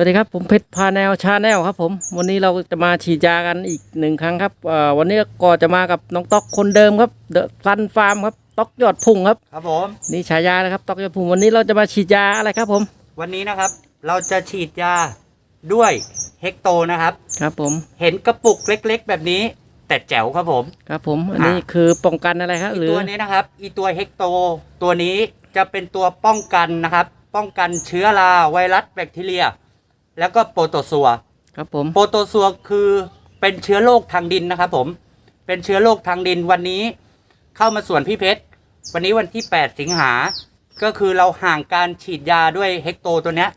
วัสดีครับผมเพชรพาแนวชาแนลครับผมวันนี้เราจะมาฉีดยากันอีกหนึ่งครั้งครับเอ่อวันนี้ก็จะมากับน้องต๊อกคนเดิมครับเดอะซันฟาร์มครับต๊อกยอดพุ่งครับครับผมนี่ฉายานะครับต๊อกยอดพุ่งวันนี้เราจะมาฉีดยาอะไรครับผม วันนี้นะครับ เราจะฉีดยาด้วยเฮกโตนะครับ ครับผมเห็นกระปุกเล็ก ๆ แบบนี้ แต่แจ๋วครับผมครับผมอันนี้คือป้องกันอะไรครับอีหรือตัวนี้นะครับอีตัวเฮกโตตัวนี้จะเป็นตัวป้องกันนะครับ ป้องกันเชื้อราไวรัสแบคทีเรีย แล้วก็โปรโตซัวครับผมโปรโตซัวคือเป็นเชื้อโรคทางดินนะครับผมเป็นเชื้อโรคทางดินวันนี้เข้ามาสวนพี่เพชรวันนี้วันที่ 8 สิงหา ก็คือเราห่างการฉีดยาด้วยเฮกโตตัวเนี้ย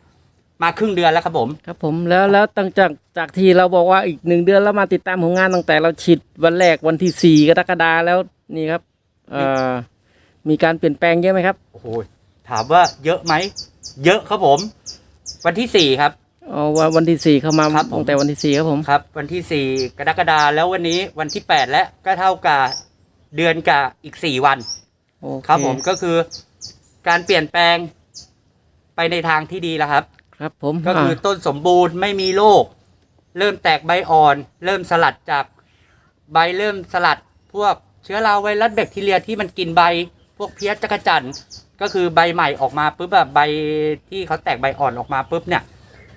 มาครึ่งเดือนแล้วครับผม ครับผมแล้วแล้วตั้งจากจากที่เราบอกว่าอีกหนึ่งเดือนแล้วมาติดตามผลงานตั้งแต่เราฉีดวันแรกวันที่สี่กรกฎาแล้วนี่ครับเอ่อมีการเปลี่ยนแปลงเยอะไหมครับโอ้โหถามว่าเยอะไหมเยอะครับผม วันที่4ครับ อ๋อวันวันที่สี่เข้ามาครับผม ตั้งแต่วันที่สี่ครับผม ครับ วันที่ 4 กรกฎาแล้ววันนี้วันที่ 8 แล้วก็เท่ากับเดือนกับอีก 4 วัน โอเคครับผมก็คือการเปลี่ยนแปลงไปในทางที่ดีแล้วครับ ครับผมก็คืออาต้นสมบูรณ์ไม่มีโรคเริ่มแตกใบอ่อน เริ่มสลัดจากใบเริ่มสลัด พวกเชื้อราไวรัสแบคทีเรียที่มันกินใบ พวกเพี้ยจักรจันทร์ก็คือใบใหม่ออกมาปุ๊บแบบใบที่เขาแตกใบอ่อนออกมาปุ๊บเนี่ย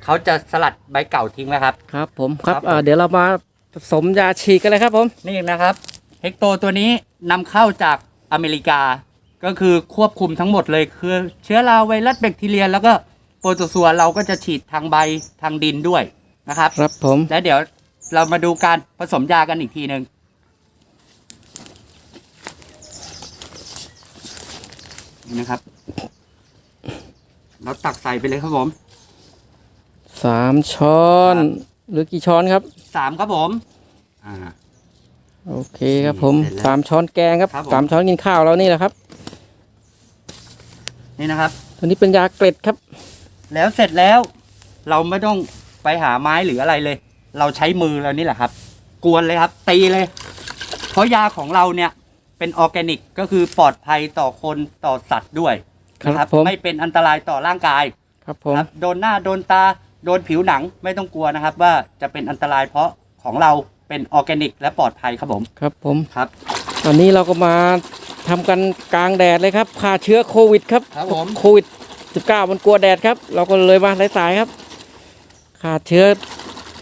เขาจะสลัดใบเก่าทิ้งแล้วครับ ครับผมครับครับผมเอ่อเดี๋ยวเรามาผสมยาฉีดกันเลยครับผมนี่นะครับเฮกโตตัวนี้นำเข้าจากอเมริกา ก็คือควบคุมทั้งหมดเลยคือเชื้อราไวรัสแบคทีเรีย แล้วก็โปรโตซัวเราก็จะฉีดทางใบทางดินด้วยนะครับ ครับผมแล้วเดี๋ยวเรามาดูการผสมยากันอีกทีหนึ่งนี่นะครับ เราตักใส่ไปเลยครับผม สามช้อนครับหรือกี่ช้อนครับ สามครับผมอ่า โอเคครับผมเสร็จแล้วสามช้อนแกงครับครับผม สามช้อนกินข้าวเรานี่แหละครับนี่นะครับ ตัวนี้เป็นยาเกล็ดครับแล้วเสร็จแล้วเราไม่ต้องไปหาไม้หรืออะไรเลย เราใช้มือเรานี่แหละครับ กวนเลยครับ ตีเลย เพราะยาของเราเนี่ยเป็นออร์แกนิกก็คือปลอดภัยต่อคนต่อสัตว์ด้วยครับนะผมไม่เป็นอันตรายต่อร่างกายครับผม ครับโดนหน้าโดนตา โดนผิวหนังไม่ต้องกลัวนะครับ ว่าจะเป็นอันตรายเพราะของเราเป็นออร์แกนิก และปลอดภัยครับผมครับผมครับ ตอนนี้เราก็มาทำกันกลางแดดเลยครับฆ่าเชื้อโควิดครับครับผม โควิด 19 มันกลัวแดดครับ เราก็เลยมาสายๆครับฆ่าเชื้อ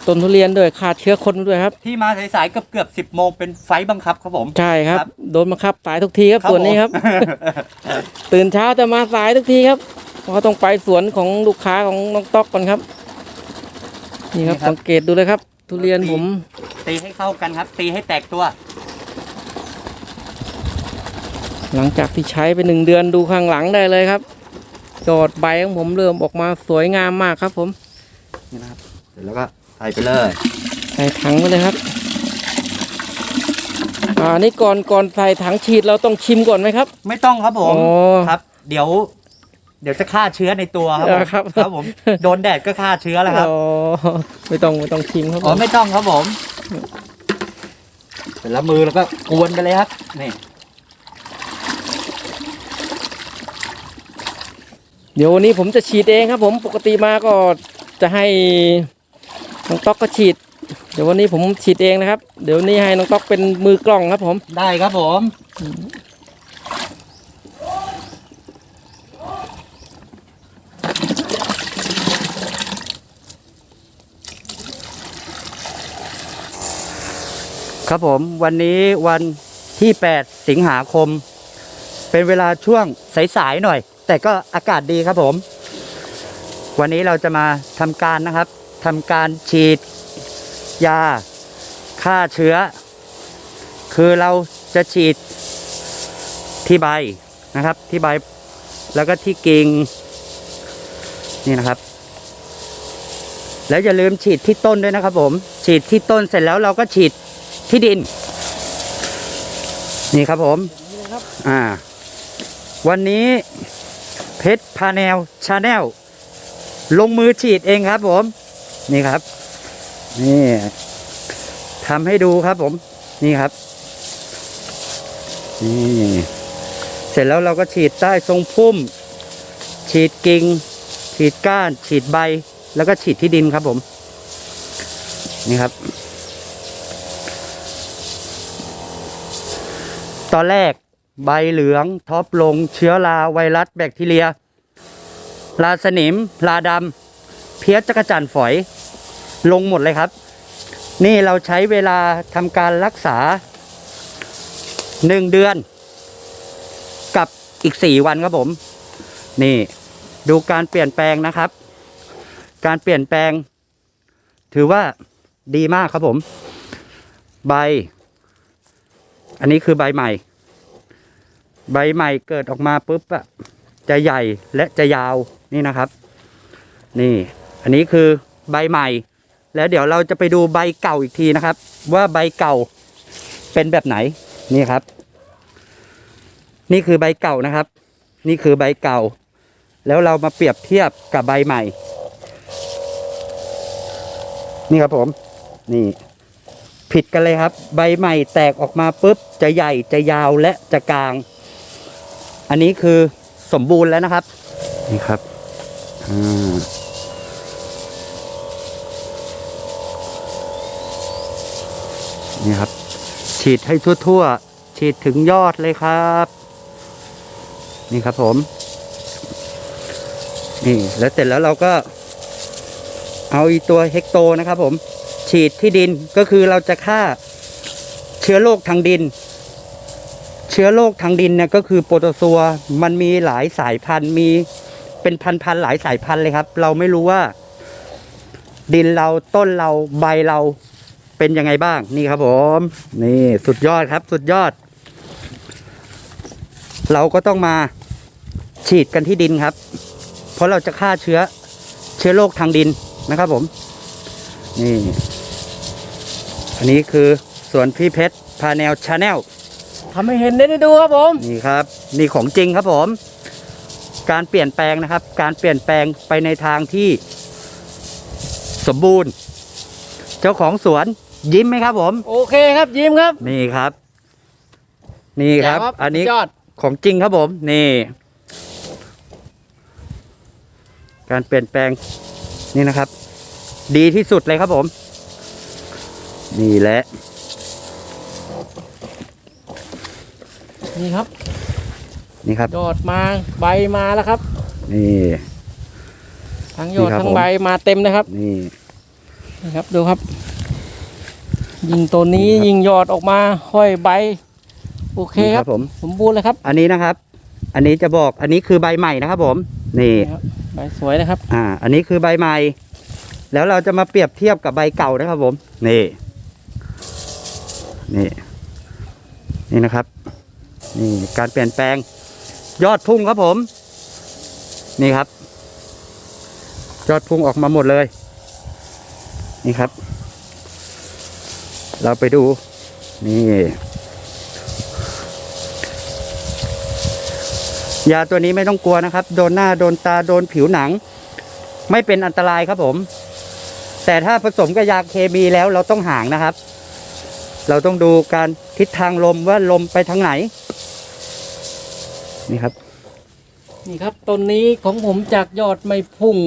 ต้นทุเรียนด้วยฆ่าเชื้อคนด้วยครับ ที่มาสายๆเกือบเกือบสิบโมงเป็นไฟล์บังคับครับผม ใช่ครับ ครับ โดนบังคับสายทุกทีครับครับส่วนนี้ครับผมตื่นเช้าจะมาสายทุกทีครับเพราะต้องไปสวนของลูกค้าของน้องต๊อกก่อนครับ นี่ครับนี่ครับสังเกตดูเลยครับ ทุเรียนผม ตีให้เข้ากันครับ ตีให้แตกตัว หลังจากที่ใช้ไปหนึ่งเดือนดูข้างหลังได้เลยครับยอดใบของผมเริ่มออกมาสวยงามมากครับ ผมนี่นะครับเสร็จแล้วก็ใส่ไปเลยใส่ถังไปเลยครับอ่านี่ก่อนก่อนใส่ถังฉีดเราต้องชิมก่อนไหมครับ ไม่ต้องครับผมอ๋อครับ เดี๋ยว เดี๋ยวจะฆ่าเชื้อในตัวครับผมเออครับ ครับผมโดนแดดก็ฆ่าเชื้อแล้วครับอ๋อไม่ต้องไม่ต้องชิมครับผอ๋อมไม่ต้องครับผมเสร็จแล้วมือแล้วก็กวนกันเลยครับนี่เดี๋ยววันนี้ผมจะฉีดเองครับ ผมปกติมาก็จะให้น้องต๊อกก็ฉีด เดี๋ยววันนี้ผมฉีดเองนะครับ เดี๋ยวนี้ให้น้องต๊อกเป็นมือกล้องครับผม ได้ครับผม ครับผมวันนี้วันที่ 8 สิงหาคม เป็นเวลาช่วงสายๆหน่อย แต่ก็อากาศดีครับผม วันนี้เราจะมาทำการนะครับทำการฉีดยาฆ่าเชื้อ คือเราจะฉีดที่ใบนะครับ ที่ใบแล้วก็ที่กิ่งนี่นะครับ แล้วอย่าลืมฉีดที่ต้นด้วยนะครับผม ฉีดที่ต้นเสร็จแล้วเราก็ฉีด ที่ดิน นี่ครับผมอ่า วันนี้เพชรพาแนลชาแนลลงมือฉีดเองครับผม นี่ครับ นี่ทำให้ดูครับผม นี่ครับ นี่ เสร็จแล้วเราก็ฉีดใต้ทรงพุ่ม ฉีดกิ่ง ฉีดก้าน ฉีดใบ แล้วก็ฉีดที่ดินครับผม นี่ครับ ตอนแรกใบเหลืองท็อปลงเชื้อราไวรัสแบคทีเรีย ราสนิม ราดำเพี้ยจักจั่นฝอย ลงหมดเลยครับ นี่เราใช้เวลาทำการรักษาหนึ่งเดือน กับอีกสี่วันครับผม นี่ดูการเปลี่ยนแปลงนะครับ การเปลี่ยนแปลง ถือว่าดีมากครับผม ใบ อันนี้คือใบใหม่ ใบใหม่เกิดออกมาปุ๊บอะจะใหญ่และจะยาวนี่นะครับ นี่ อันนี้คือใบใหม่ แล้วเดี๋ยวเราจะไปดูใบเก่าอีกทีนะครับ ว่าใบเก่าเป็นแบบไหนนี่ครับ นี่คือใบเก่านะครับ นี่คือใบเก่า แล้วเรามาเปรียบเทียบกับใบใหม่ นี่ครับผม นี่ ผิดกันเลยครับ ใบใหม่แตกออกมาปุ๊บจะใหญ่จะยาวและจะกลาง อันนี้คือสมบูรณ์แล้วนะครับ นี่ครับนี่ครับ ฉีดให้ทั่วๆ ฉีดถึงยอดเลยครับ นี่ครับผม นี่แล้วเสร็จแล้วเราก็เอาอีตัวเฮกโตนะครับผม ฉีดที่ดินก็คือเราจะฆ่าเชื้อโรคทางดิน เชื้อโรคทางดินเนี่ยก็คือโปรโตซัวมันมีหลายสายพันธุ์มีเป็นพันๆหลายสายพันธุ์เลยครับ เราไม่รู้ว่า ดินเราต้นเราใบเราเป็นยังไงบ้างนี่ครับผมนี่สุดยอดครับ สุดยอด เราก็ต้องมาฉีดกันที่ดินครับ เพราะเราจะฆ่าเชื้อเชื้อโรคทางดินนะครับผม นี่ อันนี้คือสวนพี่เพชรพาแนลชาแนลทำให้เห็นได้ดูครับผม นี่ครับนี่ของจริงครับผม การเปลี่ยนแปลงนะครับ การเปลี่ยนแปลงไปในทางที่ สมบูรณ์ เจ้าของสวนยิ้มไหมครับผม โอเคครับยิ้มครับ นี่ครับ นี่ครับ แจ๋วอันนี้สุดยอด ของจริงครับผม นี่ การเปลี่ยนแปลงนี่นะครับ ดีที่สุดเลยครับผม นี่แหละ นี่ครับ นี่ครับ ยอดมาใบมาแล้วครับ นี่ ทั้งยอดนี่ครับทั้งผม ใบมาเต็มนะครับนี่ นี่ครับดูครับ ยิงตัวนี้นี่ครับ ยิงยอดออกมาห้อยใบ โอเคนี่ครับผม สมบูรณ์เลยครับอันนี้นะครับ อันนี้จะบอกอันนี้คือใบใหม่นะครับผม นี่ นี่ครับใบสวยนะครับ อ่า อันนี้คือใบใหม่ แล้วเราจะมาเปรียบเทียบกับใบเก่านะครับผม นี่ นี่ นี่นะครับ นี่การเปลี่ยนแปลง ยอดพุ่งครับผม นี่ครับ ยอดพุ่งออกมาหมดเลย นี่ครับ เราไปดู นี่ ยาตัวนี้ไม่ต้องกลัวนะครับ โดนหน้า โดนตา โดนผิวหนัง ไม่เป็นอันตรายครับผม แต่ถ้าผสมกับยาเคมีแล้วเราต้องห่างนะครับ เราต้องดูการทิศทางลมว่าลมไปทางไหน นี่ครับ นี่ครับต้นนี้ของผมจากยอดไม่พุ่ง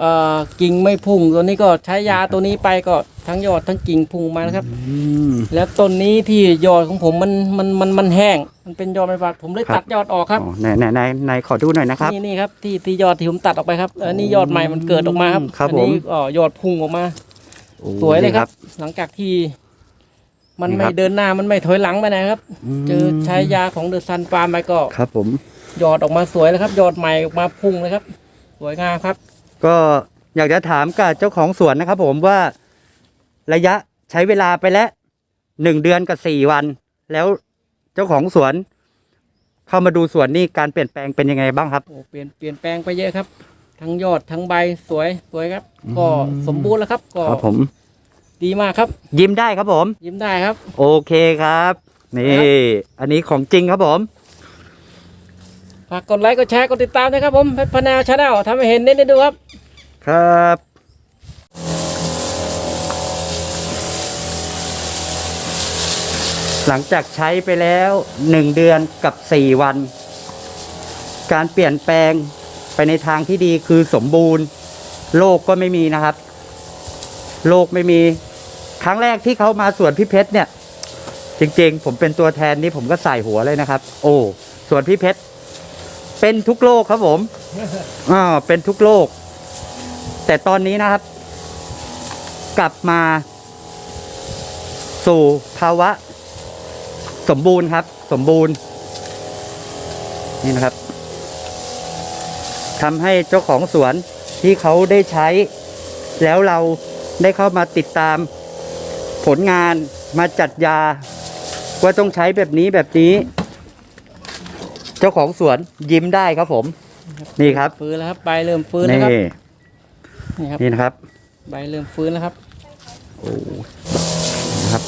เอ่อกิ่งไม่พุ่งตัวนี้ก็ใช้ยาตัวนี้ไปก็ทั้งยอดทั้งกิ่งพุ่งมานะครับอืมแล้วต้นนี้ที่ยอดของผมมันมันมันมันแห้ง มันเป็นยอดไม่ฝาดผมเลยครับตัดยอดออกครับอ๋อไหนไหนไหนไหนขอดูหน่อยนะครับนี่นี่ครับที่ที่ยอดที่ผมตัดออกไปครับอันนี้ยอดใหม่มันเกิดออกมาครับครับอันี้ผมก็ยอดพุ่งออกมาโอ้สวยเลยครับนี่หลังจากที่มันนี่ไม่ครับเดินหน้ามันไม่ถอยหลังไปไหนครับมเจอใช้ยาของเดอะซันฟาร์มไปก็ครับผม ยอดออกมาสวยแล้วครับยอดใหม่ออกมาพุ่งเลยครับ สวยงามครับ ก็อยากจะถามกับเจ้าของสวนนะครับ ผมว่าระยะใช้เวลาไปแล้วหนึ่งเดือนกับสี่วัน แล้วเจ้าของสวน เข้ามาดูสวนนี่การเปลี่ยนแปลงเป็นยังไงบ้างครับโอ้เปลี่ยนเปลี่ยนแปลงไปเยอะครับ ทั้งยอดทั้งใบสวยสวยครับอืมก็สมบูรณ์แล้วครับก็ครับผม ดีมากครับ ยิ้มได้ครับผม ยิ้มได้ครับ โอเคครับ นี่ครับอันนี้ของจริงครับผม ฝากกดไลค์กดแชร์กดติดตามนะครับผมเพชรพนาชาแนลทำให้เห็นเน้นได้ดูครับ ครับหลังจากใช้ไปแล้วหนึ่งเดือนกับสี่วัน การเปลี่ยนแปลงไปในทางที่ดีคือสมบูรณ์โรคก็ไม่มีนะครับโรคไม่มี ครั้งแรกที่เขามาสวนพี่เพชรเนี่ย จริงๆ ผมเป็นตัวแทนนี่ผมก็ใส่หัวเลยนะครับ โอ้สวนพี่เพชร เป็นทุกโรคครับผมอ่าเป็นทุกโรคแต่ตอนนี้นะครับ กลับมา สู่ภาวะ สมบูรณ์ครับ สมบูรณ์ นี่นะครับทำให้เจ้าของสวนที่เขาได้ใช้ แล้วเราได้เข้ามาติดตามผลงานมาจัดยา ว่าต้องใช้แบบนี้แบบนี้ เจ้าของสวนยิ้มได้ครับผม นี่ครับฟื้นแล้วครับใบเริ่มฟื้นแล้วนี่ครับนี่ครับนี่นะครับใบเริ่มฟื้นแล้วครับโอ้นะครับ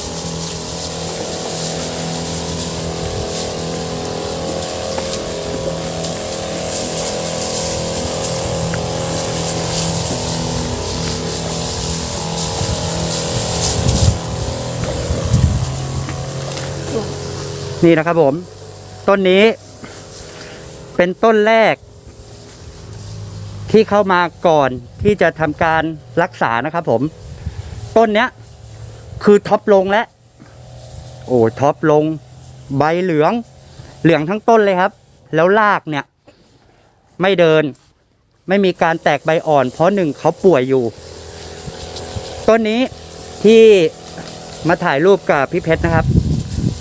นี่นะครับผม ต้นนี้ เป็นต้นแรก ที่เข้ามาก่อนที่จะทำการรักษานะครับผม ต้นเนี้ย คือท็อปลงแล้วโอ้ท็อปลง ใบเหลือง เหลืองทั้งต้นเลยครับ แล้วรากเนี่ย ไม่เดิน ไม่มีการแตกใบอ่อน เพราะหนึ่งเขาป่วยอยู่ ต้นนี้ที่มาถ่ายรูปกับพี่เพชรนะครับ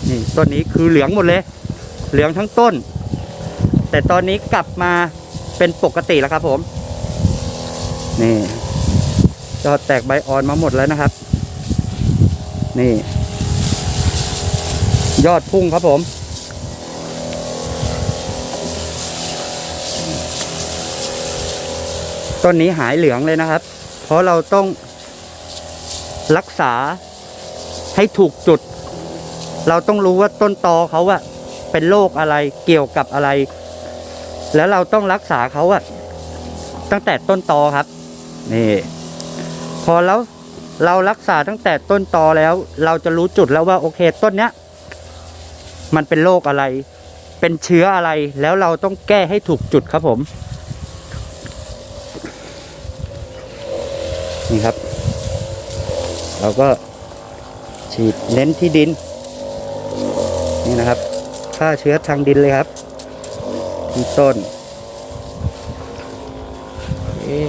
นี่ต้นนี้คือเหลืองหมดเลย เหลืองทั้งต้น แต่ตอนนี้กลับมาเป็นปกติแล้วครับผม นี่ยอดแตกใบอ่อนมาหมดแล้วนะครับ นี่ ยอดพุ่งครับผม ต้นนี้หายเหลืองเลยนะครับ เพราะเราต้องรักษาให้ถูกจุด เราต้องรู้ว่าต้นตอเขาอะเป็นโรคอะไรเกี่ยวกับอะไร แล้วเราต้องรักษาเขาอะตั้งแต่ต้นตอครับ นี่ พอแล้วเรารักษาตั้งแต่ต้นตอแล้ว เราจะรู้จุดแล้วว่าโอเคต้นเนี้ย มันเป็นโรคอะไร เป็นเชื้ออะไรแล้วเราต้องแก้ให้ถูกจุดครับผม นี่ครับ เราก็ฉีดเน้นที่ดิน นี่นะครับฆ่าเชื้อทางดินเลยครับ ที่ต้นเอ๊ะ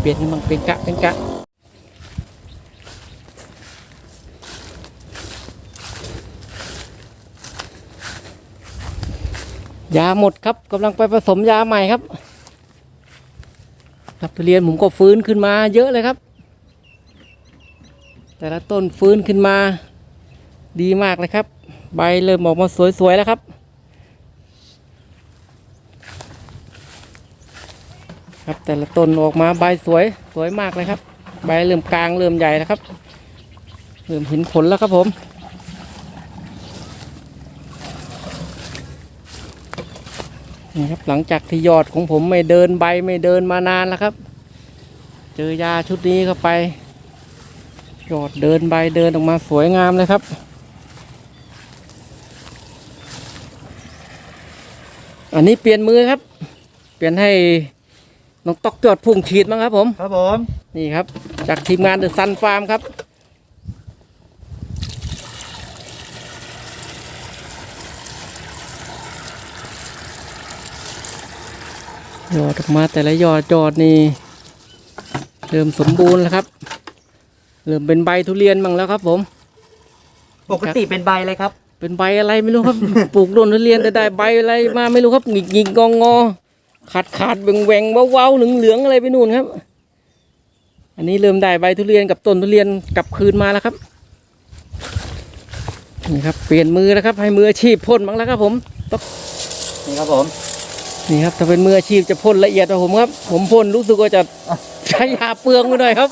เปลี่ยนให้มันเป็นกะเป็นกะยาหมดครับกำลังไปผสมยาใหม่ครับครับทุเรียนผมก็ฟื้นขึ้นมาเยอะเลยครับ แต่ละต้นฟื้นขึ้นมาดีมากเลยครับ ใบเริ่มออกมาสวยๆแล้วครับ ครับแต่ละต้นออกมาใบสวยสวยมากเลยครับ ใบเริ่มกลางเริ่มใหญ่แล้วครับ เริ่มเห็นผลแล้วครับผมนี่ครับหลังจากที่ยอดของผมไม่เดินใบไม่เดินมานานแล้วครับ เจอยาชุดนี้เข้าไป ยอดเดินใบเดินออกมาสวยงามเลยครับอันนี้เปลี่ยนมือครับ เปลี่ยนให้ น้องตอกจอดพุ่งฉีดมั้งครับผม ครับผม นี่ครับ จากทีมงานเดอะซันฟาร์มครับ ยอดออกมาแต่ละยอดยอดนี่ เริ่มสมบูรณ์แล้วครับ เริ่มเป็นใบทุเรียนมั่งแล้วครับผม ปกติเป็นใบเลยครับ เป็นใบอะไรไม่รู้ครับ ปลูกต้นทุเรียนแต่ได้ใบอะไรมาไม่รู้ครับหงิกหงิกงองงอ ขาดขาดแหวงแหวงเว้าเว้าเหลืองเหลืองอะไรไปนู่นครับ อันนี้เริ่มได้ใบทุเรียนกับต้นทุเรียนกลับคืนมาแล้วครับนี่ครับเปลี่ยนมือแล้วครับ ให้มืออาชีพพ่นบ้างแล้วครับ ผมนี่ครับผมนี่ครับถ้าเป็นมืออาชีพจะพ่นละเอียดกว่าผมครับ ผมพ่นรู้สึกว่าจะใช้ยาเปลืองไปหน่อยครับ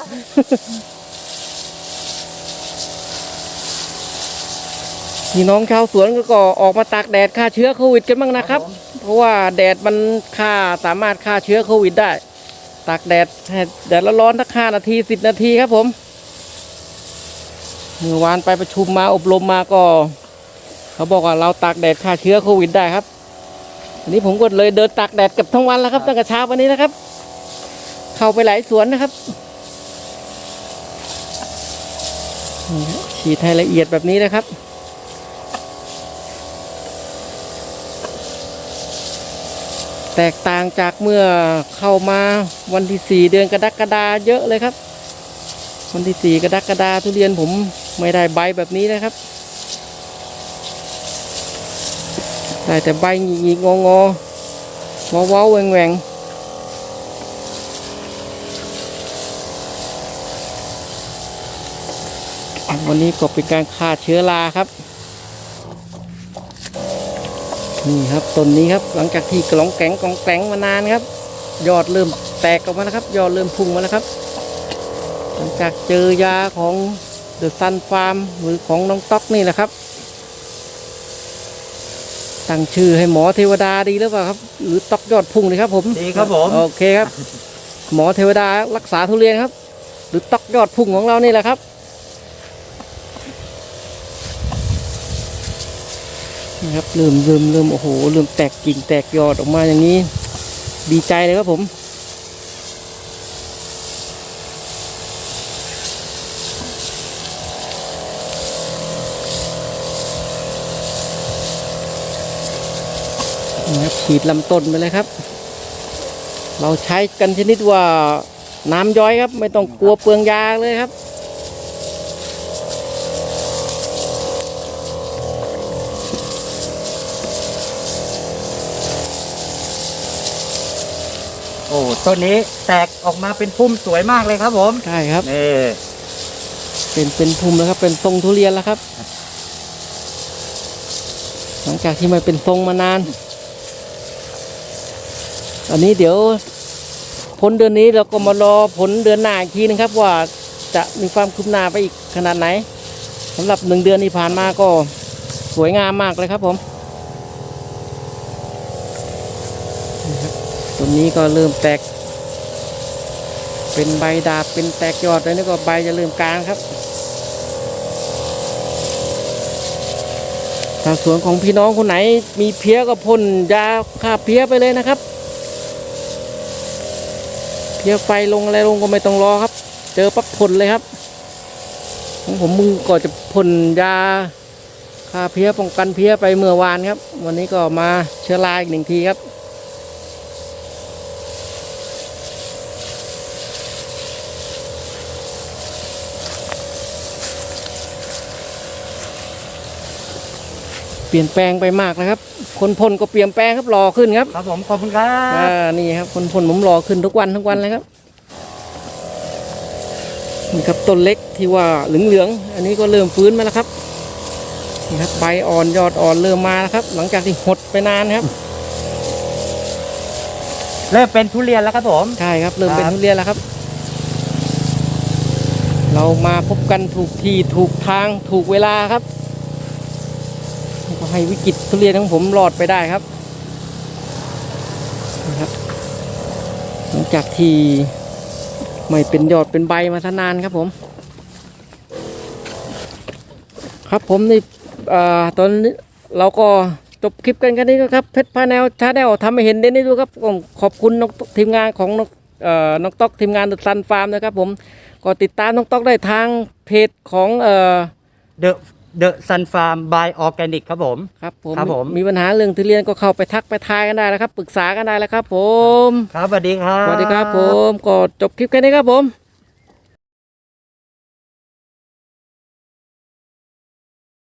พี่น้องชาวสวนก็ออกมาตากแดดฆ่าเชื้อโควิดกันบ้างนะครับ เพราะว่าแดดมันฆ่าสามารถฆ่าเชื้อโควิดได้ตากแดดแดดร้อนๆสักห้านาทีสิบนาทีครับผมเมื่อวานไปประชุมมาอบรมมาก็ เขาบอกว่าเราตากแดดฆ่าเชื้อโควิดได้ครับอันนี้ผมก็เลยเดินตากแดดเกับทั้งวันแล้วครับตั้งแต่เช้าวันนี้นะครับ เข้าไปหลายสวนนะครับฉีดให้ละเอียดแบบนี้นะครับ แตกต่างจากเมื่อเข้ามาวันที่สี่เดือนกรกฎาเยอะเลยครับ วันที่สี่กรกฎาทุเรียนผมไม่ได้ใบแบบนี้นะครับได้แต่ใบหงิกงองอๆเว้าๆแหวงวันนี้ก็เป็นการฆ่าเชื้อราครับ นี่ครับต้นนี้ครับหลังจากที่กล่องแกงกล่องแกงมานานครับ ยอดเริ่มแตกออกมาแล้วครับ ยอดเริ่มพุ่งมาแล้วครับ หลังจากเจอยาของเดอะซันฟาร์มหรือของน้องต๊อกนี่แหละครับ ตั้งชื่อให้หมอเทวดาดีหรือเปล่าครับ หรือต๊อกยอดพุ่งเลยครับ ผมดีครับผม โอเคครับ หมอเทวดารักษาทุเรียนครับ หรือต๊อกยอดพุ่งของเรานี่แหละครับ นี่ครับเริ่มเริ่มเริ่มโอ้โหเริ่มแตกกิ่งแตกยอดออกมาอย่างนี้ ดีใจเลยครับผมนี่ครับฉีดลำต้นไปเลยครับ เราใช้กันชนิดว่าน้ำย้อยครับ ไม่ต้องกลัวเปลืองยาเลยครับ อ้ต้นนี้แตกออกมาเป็นพุ่มสวยมากเลยครับผมใช่ครับนี่เป็นเป็นภูมิแล้วครับ เป็นทรงทุเรียนแล้วครับ หลังจากที่มันเป็นทรงมานาน อันนี้เดี๋ยวพ้นเดือนนี้เราก็มารอผลเดือนหน้าอีกทีนึงครับ ว่าจะมีความคืบหน้าไปอีกขนาดไหนสำหรับหนึ่งเดือนที่ผ่านมาก็สวยงามมากเลยครับผม นี้ก็เริ่มแตก เป็นใบดาบเป็นแตกยอดแล้วนี่ก็ใบจะเริ่มกลางครับถ้าสวนของพี่น้องคนไหน มีเพี้ยก็พ่นยาฆ่าเพี้ยไปเลยนะครับ เพี้ยไฟลงอะไรลงก็ไม่ต้องรอครับ เจอปั๊บพ่นเลยครับของผมมึงก็จะพ่นยาฆ่าเพี้ยป้องกันเพี้ยไปเมื่อวานครับ วันนี้ก็มาเชื้อราอีกหนึ่งทีครับ เปลี่ยนแปลงไปมากนะครับ คนพ่นก็เปลี่ยนแปลงครับรอขึ้นครับครับผมขอบคุณครัอ่าบนี่ครับคนพ่นผมรอขึ้นทุกวันทุกวันเลยครับนี่ครับต้นเล็กที่ว่าเหลืองๆอันนี้ก็เริ่มฟื้นมาแล้วครับนี่ครับใบอ่อนยอดอ่อนเริ่มมาแล้วครับ หลังจากที่หดไปนานครับ เริ่มเป็นทุเรียนแล้วครับผม ใช่ครับ เริ่มเป็นครับ ทุเรียนแล้วครับ เรามาพบกันถูกที่ถูกทางถูกเวลาครับก็ ให้วิกฤตทุเรียนของผมรอดไปได้ครับนะครับ หลังจากที่ไม่เป็นยอดเป็นใบมาทนานครับผม ครับผมนี่เอ่อตอนนี้เราก็จบคลิปกันแค่นี้นะครับเพชรพาแนลชาแนลทำให้เห็นเด่นได้ดูครับผมขอบคุณน้องทีมงานของน้องเอ่อน้องต๊อกทีมงานดุซันฟาร์มนะครับผมก็ติดตามน้องต๊อกได้ทางเพจของเอ่อ The The Sun Farm by Organic ครับผม ครับผมครับผม มีปัญหาเรื่องทุเรียนก็เข้าไปทักไปทายกันได้แล้วครับ ปรึกษากันได้แล้วครับผม ครับสวัสดีครับสวัสดีครับผมก็จบคลิปแค่นี้ครับผม